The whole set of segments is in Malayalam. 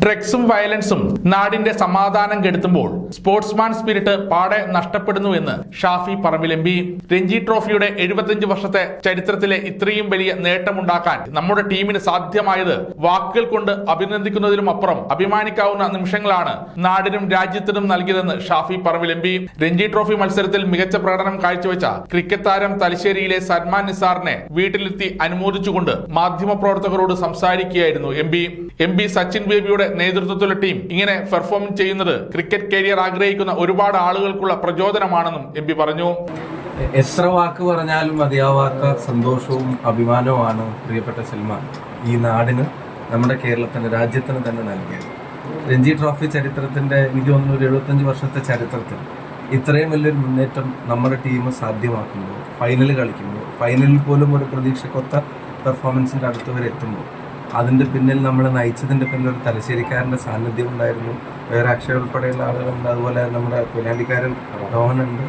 ഡ്രഗ്സും വയലൻസും നാടിന്റെ സമാധാനം കെടുത്തുമ്പോൾ സ്പോർട്സ്മാൻ സ്പിരിറ്റ് പാടെ നഷ്ടപ്പെടുന്നു എന്ന് ഷാഫി പറമ്പിലെമ്പി. രഞ്ജി ട്രോഫിയുടെ എഴുപത്തിയഞ്ച് വർഷത്തെ ചരിത്രത്തിലെ ഇത്രയും വലിയ നേട്ടമുണ്ടാക്കാൻ നമ്മുടെ ടീമിന് സാധ്യമായത് വാക്കുകൾ കൊണ്ട് അഭിനന്ദിക്കുന്നതിലും അപ്പുറം അഭിമാനിക്കാവുന്ന നിമിഷങ്ങളാണ് നാടിനും രാജ്യത്തിനും നൽകിയതെന്ന് ഷാഫി പറമ്പിലെമ്പി. രഞ്ജി ട്രോഫി മത്സരത്തിൽ മികച്ച പ്രകടനം കാഴ്ചവെച്ച ക്രിക്കറ്റ് താരം തലശ്ശേരിയിലെ സൽമാൻ നിസാറിനെ വീട്ടിലെത്തി അനുമോദിച്ചുകൊണ്ട് മാധ്യമപ്രവർത്തകരോട് സംസാരിക്കുകയായിരുന്നു എം പി. എം സച്ചിൻ ബേബിയുടെ നേതൃത്വത്തിലുള്ള ടീം ഇങ്ങനെ പെർഫോം ചെയ്യുന്നത് ക്രിക്കറ്റ് കരിയർ ആഗ്രഹിക്കുന്ന ഒരുപാട് ആളുകൾക്കുള്ള പ്രചോദനമാണെന്നും എം പി പറഞ്ഞു. എത്ര വാക്ക് പറഞ്ഞാലും മതിയാവാത്ത സന്തോഷവും അഭിമാനവുമാണ് പ്രിയപ്പെട്ട സൽമാൻ. ഈ നാടിന് നമ്മുടെ കേരളത്തിന് രാജ്യത്തിന് തന്നെ നൽകിയത്. രഞ്ജി ട്രോഫി ചരിത്രത്തിന്റെ എനിക്ക് തോന്നുന്നു ഒരു എഴുപത്തഞ്ച് വർഷത്തെ ചരിത്രത്തിൽ ഇത്രയും വലിയൊരു മുന്നേറ്റം നമ്മുടെ ടീം സാധ്യമാക്കുമ്പോൾ ഫൈനൽ കളിക്കുമ്പോൾ ഫൈനലിൽ പോലും ഒരു പ്രതീക്ഷക്കൊത്ത പെർഫോമൻസിന്റെ അടുത്ത് വരെ എത്തുമ്പോൾ അതിന്റെ പിന്നിൽ നമ്മളെ നയിച്ചതിന്റെ പിന്നിൽ ഒരു തലശ്ശേരിക്കാരന്റെ സാന്നിധ്യം ഉണ്ടായിരുന്നു. വേറെ അക്ഷയ ഉൾപ്പെടെയുള്ള ആളുകളുണ്ട്. അതുപോലെ നമ്മുടെ കൊയിലാണ്ടിക്കാരൻ രോഹനുണ്ട്.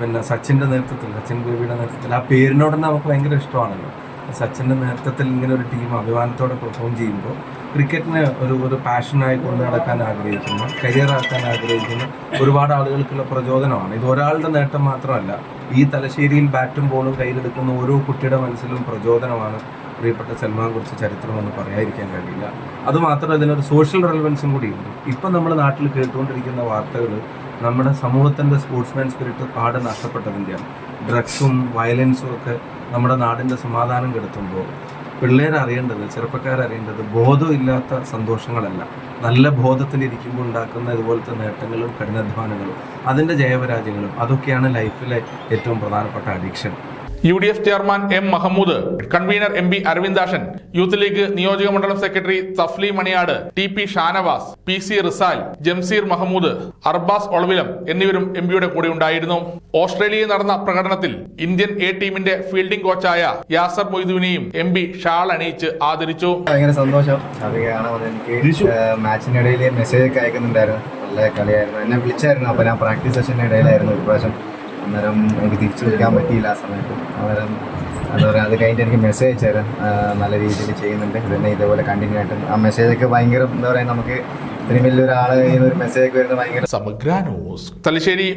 പിന്നെ സച്ചിന്റെ നേതൃത്വത്തിൽ സച്ചിൻ ബേബിയുടെ നേതൃത്വത്തിൽ. ആ പേരിനോട് നമുക്ക് ഭയങ്കര ഇഷ്ടമാണല്ലോ. സച്ചിന്റെ നേതൃത്വത്തിൽ ഇങ്ങനെ ഒരു ടീം അഭിമാനത്തോടെ പെർഫോം ചെയ്യുമ്പോൾ ക്രിക്കറ്റിന് ഒരു ഒരു പാഷനായി കൊണ്ടു നടക്കാൻ ആഗ്രഹിക്കുന്നു കരിയർ ആക്കാൻ ആഗ്രഹിക്കുന്നു. ഒരുപാട് ആളുകൾക്കുള്ള പ്രചോദനമാണ്. ഇത് ഒരാളുടെ നേട്ടം മാത്രമല്ല ഈ തലശ്ശേരിയിൽ ബാറ്റും ബോളും കയ്യിലെടുക്കുന്ന ഓരോ കുട്ടിയുടെ മനസ്സിലും പ്രചോദനമാണ്. പ്രിയപ്പെട്ട സൽമാൻ കുറിച്ച് ചരിത്രമൊന്നും പറയാതിരിക്കാൻ കഴിയില്ല. അതുമാത്രമല്ല ഇതിനൊരു സോഷ്യൽ റെലവൻസും കൂടിയുണ്ട്. ഇപ്പം നമ്മൾ നാട്ടിൽ കേട്ടുകൊണ്ടിരിക്കുന്ന വാർത്തകൾ നമ്മുടെ സമൂഹത്തിന്റെ സ്പോർട്സ്മാൻ സ്പിരിറ്റ് പാടെ നഷ്ടപ്പെട്ടതിന്റെയാണ് ഡ്രഗ്സും വയലൻസും ഒക്കെ നമ്മുടെ നാടിന്റെ സമാധാനം കെടുത്തുമ്പോൾ പിള്ളേരറിയേണ്ടത് ചെറുപ്പക്കാരറിയേണ്ടത് ബോധമില്ലാത്ത സന്തോഷങ്ങളല്ല. നല്ല ബോധത്തിലിരിക്കുമ്പോൾ ഉണ്ടാക്കുന്ന ഇതുപോലത്തെ നേട്ടങ്ങളും കഠിനാധ്വാനങ്ങളും അതിന്റെ ജയപരാജയങ്ങളും അതൊക്കെയാണ് ലൈഫിലെ ഏറ്റവും പ്രധാനപ്പെട്ട addiction U D F chairman M Mahmood convener M P Aravindakshan youth league നിയോജക മണ്ഡലം secretary Thafli Maniyad T P Shanavas P C Rizal Jamsheer Mahmood Arbaz Olavilam എന്നിവരും എം പിയുടെ കൂടെ ഉണ്ടായിരുന്നു. ഓസ്ട്രേലിയയിൽ നടന്ന പ്രകടനത്തിൽ ഇന്ത്യൻ എ ടീമിന്റെ ഫീൽഡിംഗ് കോച്ചായ യാസർ മൊയ്തുവിനെയും എം പി ഷാൾ അണിയിച്ച് ആദരിച്ചു. ഭയങ്കര സന്തോഷം. അത് കാണാൻ എനിക്ക് മാച്ചിനിടയിൽ മെസ്സേജ് ഒക്കെ അയക്കുന്നുണ്ടായിരുന്നു. നല്ല കളിയായിരുന്നു. എന്നെ വിളിച്ചായിരുന്നു. അപ്പോൾ ഞാൻ പ്രാക്ടീസ് സെഷന്റെ ഇടയിലായിരുന്നു ഒരു പ്രാവശ്യം. അന്നേരം എനിക്ക് തിരിച്ചു വിളിക്കാൻ പറ്റിയില്ല ആ സമയത്ത്. അന്നേരം എന്താ അത് കഴിഞ്ഞിട്ട് എനിക്ക് മെസ്സേജ് അയച്ചായിരുന്നു. നല്ല രീതിയിൽ ചെയ്യുന്നുണ്ട്. പിന്നെ ഇതേപോലെ കണ്ടിന്യൂ ആയിട്ട്. ആ മെസ്സേജൊക്കെ ഭയങ്കര എന്താ പറയുക നമുക്ക് ഇത്രയും വലിയൊരാളെ ഒരു മെസ്സേജ് ഒക്കെ വരുന്നത് ഭയങ്കര സമഗ്ര ന്യൂസ് തലശ്ശേരി.